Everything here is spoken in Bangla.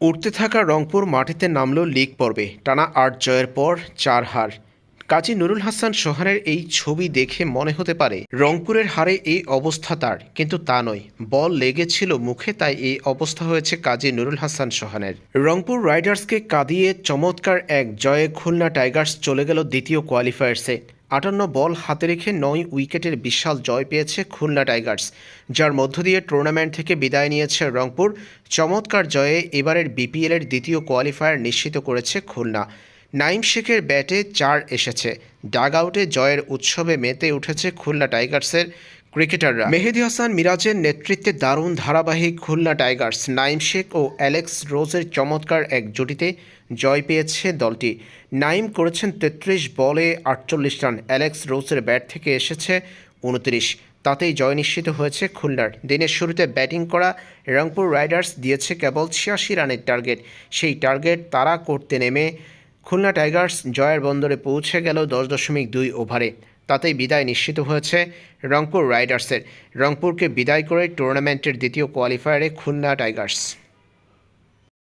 উঠতে থাকা রংপুর মাটিতে নামল লিগ পর্বে। টানা আট জয়ের পর চার হার। কাজী নুরুল হাসান সোহানের এই ছবি দেখে মনে হতে পারে, রংপুরের হারে এই অবস্থা তার। কিন্তু তা নয়, বল লেগেছিল মুখে, তাই এই অবস্থা হয়েছে কাজী নুরুল হাসান সোহানের। রংপুর রাইডার্সকে কাঁদিয়ে চমৎকার এক জয়ে খুলনা টাইগার্স চলে গেল দ্বিতীয় কোয়ালিফায়ার্সে। আটান্ন বল হাতে রেখে নয় উইকেটের বিশাল জয় পেয়েছে খুলনা টাইগার্স, যার মধ্য দিয়ে টুর্নামেন্ট থেকে বিদায় নিয়েছে রংপুর। চমৎকার জয়ে এবারের বিপিএলের দ্বিতীয় কোয়ালিফায়ার নিশ্চিত করেছে খুলনা। নাইম শেখের ব্যাটে চার এসেছে। ডাগ আউটে জয়ের উৎসবে মেতে উঠেছে খুলনা টাইগার্সের ক্রিকেটাররা। মেহেদি হাসান মিরাজের নেতৃত্বে দারুণ ধারাবাহিক খুলনা টাইগার্স, নাইম শেখ ও অ্যালেক্স রোজের চমৎকার এক জুটিতে জয় পেয়েছে দলটি। নাইম করেছেন তেত্রিশ বলে আটচল্লিশ রান, অ্যালেক্স রোজের ব্যাট থেকে এসেছে উনত্রিশ। তাতেই জয় নিশ্চিত হয়েছে খুলনার। দিনের শুরুতে ব্যাটিং করা রংপুর রাইডার্স দিয়েছে কেবল ছিয়াশি রানের টার্গেট। সেই টার্গেট তারা করতে নেমে খুলনা টাইগার্স জয়ের বন্দরে পৌঁছে গেল দশ দশমিক দুই ওভারে। তাতেই বিদায় নিশ্চিত হয়েছে রংপুর রাইডার্সের। রংপুরকে বিদায় করে টুর্নামেন্টের দ্বিতীয় কোয়ালিফায়ারে খুলনা টাইগার্স।